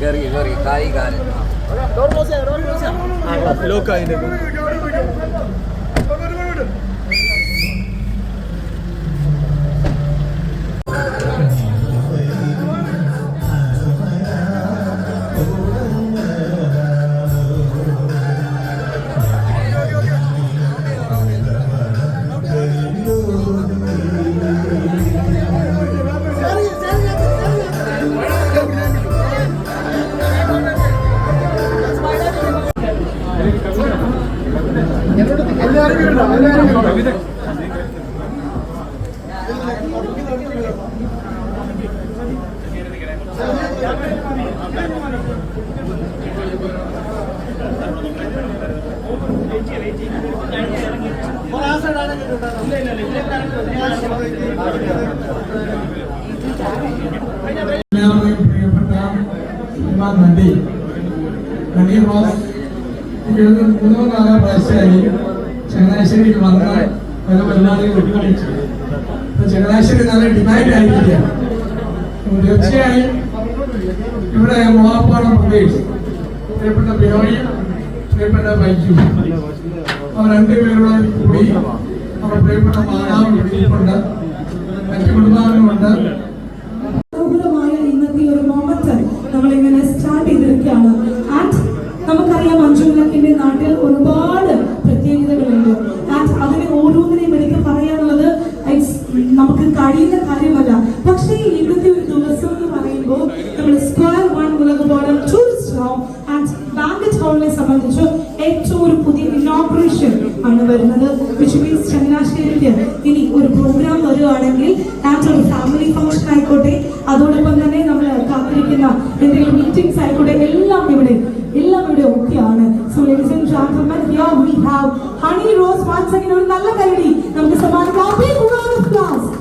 കയറി പ്രിയപ്പെട്ട ശ്രീമാൻ നന്ദി. നന്ദി എനിക്ക് മൂന്നോ നാലോ പ്രാവശ്യമായി ചങ്ങനാശ്ശേരിയിൽ വന്ന് പല പരിപാടികൾ ഉദ്ഘാടിച്ചു അപ്പൊ ചങ്ങനാശ്ശേരി നല്ല ഡിമാൻഡ് ആയിരിക്കുകയാണ് തീർച്ചയായും ഇവിടെ മോളാപ്പാടം പ്രദേശ്. പ്രിയപ്പെട്ട ബിനോയി പ്രിയപ്പെട്ട ബൈജു. അവർ രണ്ടുപേരുടെ കൂടി. അവർ പ്രിയപ്പെട്ട മാതാവ് ഇരിപ്പുണ്ട്. മറ്റു കുടുംബാംഗങ്ങളുണ്ട്. നമുക്ക് കഴിയുന്ന കാര്യമല്ല. പക്ഷേ ഇവിടുത്തെ ഒരു ദിവസം എന്ന് പറയുമ്പോൾ നമ്മൾ square one tourist and banquet ഹാളിനെ സംബന്ധിച്ച് ഏറ്റവും ഒരു പുതിയ ഇനോഗ്രേഷൻ ആണ് വരുന്നത് ചങ്ങനാശ്ശേരിക്ക്. ഇനി ഒരു പ്രോഗ്രാം വരുവാണെങ്കിൽ ഫാമിലി ഫംഗ്ഷൻ ആയിക്കോട്ടെ. അതോടൊപ്പം തന്നെ നമ്മൾ കാത്തിരിക്കുന്ന എന്തെങ്കിലും മീറ്റിംഗ്സ് ആയിക്കോട്ടെ. എല്ലാം ഇവിടെ എല്ലാം ഇവിടെ ആണ്. So ladies here we have Honey Rose ഒരു നല്ല കരടി നമുക്ക് സമാധാനം Big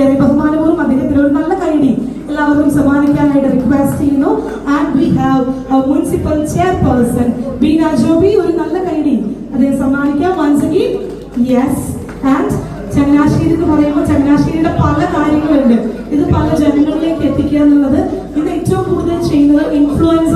ഏറെ ബഹുമാനപൂർവം അദ്ദേഹത്തിന് ഒരു നല്ല കൈഡി എല്ലാവർക്കും സമ്മാനിക്കാനായിട്ട് റിക്വസ്റ്റ് ചെയ്യുന്നു. And we have municipal chairperson Beena Joby ഒരു നല്ല കൈഡി അദ്ദേഹം സമ്മാനിക്കാം once again yes and Changanassery എന്ന് പറയുമ്പോൾ ചങ്ങനാശ്ശേരിയുടെ പല കാര്യങ്ങളുണ്ട്. ഇത് പല ജനങ്ങളിലേക്ക് എത്തിക്കുക എന്നുള്ളത് ഇത് ഏറ്റവും കൂടുതൽ ചെയ്യുന്നത് ഇൻഫ്ലുവൻസേഴ്സ്